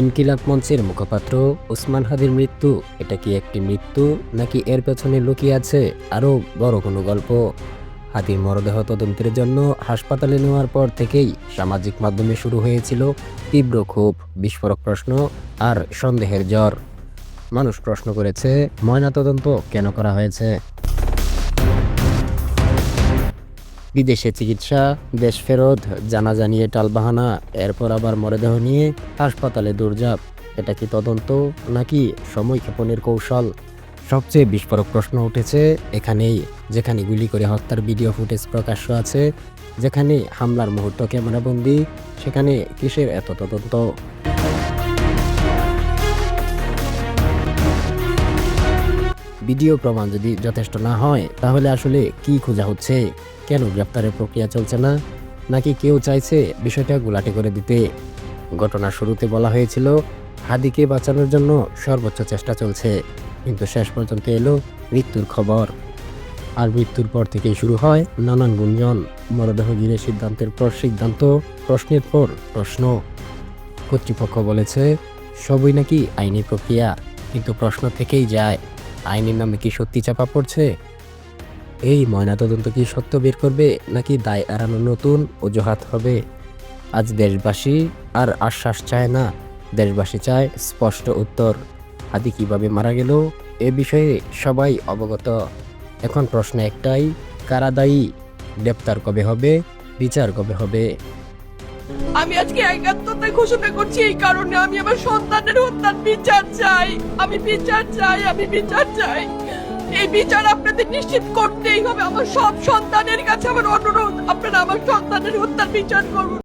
ইনকিলাব মঞ্চের মুখপাত্র ওসমান হাদির মৃত্যু, এটা কি একটি মৃত্যু নাকি এর পেছনে লুকিয়ে আছে আরও বড় কোনো গল্প? হাতির মরদেহ তদন্তের জন্য হাসপাতালে নেওয়ার পর থেকেই সামাজিক মাধ্যমে শুরু হয়েছিল তীব্র ক্ষোভ, বিস্ফোরক প্রশ্ন আর সন্দেহের জ্বর। মানুষ প্রশ্ন করেছে, ময়নাতদন্ত কেন করা হয়েছে? বিদেশে চিকিৎসা, দেশ ফেরত জানা জানিয়ে টালবাহানা, এরপর আবার মরদেহ নিয়ে হাসপাতালে দৌড়ঝাঁপ এটা কি তদন্ত নাকি সময় ক্ষেপণের কৌশল? সবচেয়ে বিস্ফোরক প্রশ্ন উঠেছে এখানেই, যেখানে গুলি করে হত্যার ভিডিও ফুটেজ প্রকাশ্য আছে, যেখানে হামলার মুহূর্ত ক্যামেরাবন্দি, সেখানে কিসের এত তদন্ত? ভিডিও প্রমাণ যদি যথেষ্ট না হয়, তাহলে আসলে কি খোঁজা হচ্ছে? কেন গ্রেপ্তারের প্রক্রিয়া চলছে না? নাকি কেউ চাইছে বিষয়টা গুলাটে করে দিতে? ঘটনার শুরুতে বলা হয়েছিল, হাদিকে বাঁচানোর জন্য সর্বোচ্চ চেষ্টা চলছে, কিন্তু শেষ পর্যন্ত এলো মৃত্যুর খবর। আর মৃত্যুর পর থেকেই শুরু হয় নানান গুঞ্জন, মরদেহ ঘিরে সিদ্ধান্তের পর সিদ্ধান্ত, প্রশ্নের পর প্রশ্ন। কর্তৃপক্ষ বলেছে, সবই নাকি আইনি প্রক্রিয়া, কিন্তু প্রশ্ন থেকেই যায় আইনের নামে কি সত্যি চাপা পড়ছে? এই ময়নাতদন্ত কি সত্য বের করবে, নাকি দায় এড়ানো নতুন অজুহাত হবে? আজ দেশবাসী আর আশ্বাস চায় না, দেশবাসী চায় স্পষ্ট উত্তর। আদি কীভাবে মারা গেল, এ বিষয়ে সবাই অবগত। এখন প্রশ্ন একটাই, কারা দায়ী? গ্রেপ্তার কবে হবে, বিচার কবে হবে? আমি আজকে একাত্মতা ঘোষণা করছি এই কারণে আমি আমার সন্তানের হত্যার বিচার চাই। আমি বিচার চাই, আমি বিচার চাই। এই বিচার আপনাদের নিশ্চিত করতেই হবে। আমার সব সন্তানের কাছে আমার অনুরোধ, আপনারা আমার সন্তানের হত্যার বিচার করুন।